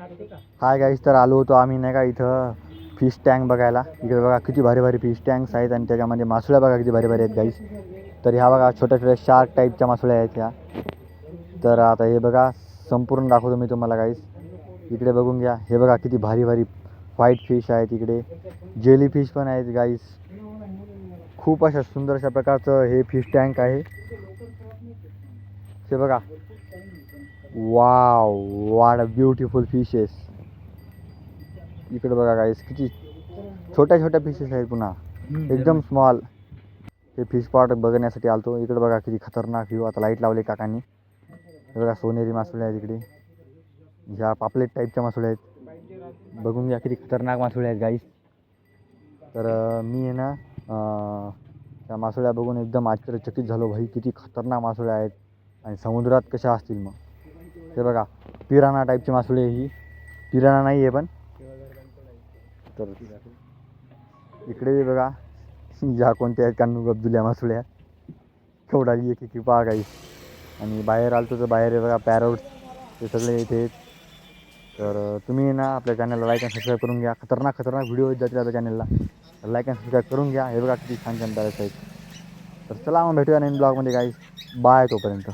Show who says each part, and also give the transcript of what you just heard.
Speaker 1: Hi guys तर आलो होतो आम्ही नाही का इथं फिश टँक बघायला. इकडे बघा किती भारी भारी फिश टँक्स आहेत आणि त्याच्यामध्ये मासुळ्या बघा किती भारी भारी आहेत गाईस तर ह्या बघा छोट्या छोट्या शार्क टाईपच्या मासुळ्या आहेत ह्या. तर आता हे बघा संपूर्ण दाखवतो मी तुम्हाला गाईस इकडे बघून घ्या. हे बघा किती भारी भारी व्हाईट फिश आहेत इकडे. जेली फिश पण आहेत गाईस खूप अशा सुंदर अशा प्रकारचं हे फिश टँक आहे. हे बघा. वाव वाड ब्युटिफुल फिशेस इकडे बघा गाईस किती छोट्या छोट्या फिशेस आहेत पुन्हा. एकदम स्मॉल हे फिश पॉट बघण्यासाठी आलतो. इकडे बघा किती खतरनाक व्ह्यू आता लाइट लावले काकांनी. हे बघा सोनेरी मासुळे आहेत इकडे. ह्या पापलेट टाईपच्या मासुळे आहेत. बघून घ्या किती खतरनाक मासुळे आहेत गाईस तर मी आहे ना त्या मासुळ्या बघून एकदम आश्चर्यचकित झालो. भाई किती खतरनाक मासुळ्या आहेत. आणि समुद्रात कशा असतील मग? हे बघा पिराणा टाईपची मासुळी आहे ही. पिराणा नाही आहे पण. तर इकडे बघा ज्या कोणत्या आहेत कानू गब्दुल्या मासुळ्या. केवढा एक एक पहा काही आणि बाहेर आलतो तर बाहेर आहे बघा पॅरोट ते सगळे इथे तर तुम्ही ना आपल्या चॅनलला लाईक अँड सबस्क्राईब करून घ्या. खतरनाक खतरनाक व्हिडिओ जातील आपल्या चॅनलला लाईक अँड सबस्क्राईब करून घ्या. हे बघा किती छान छान आहेत तर चला मग भेटूया नवीन ब्लॉगमध्ये काही बाय तोपर्यंत.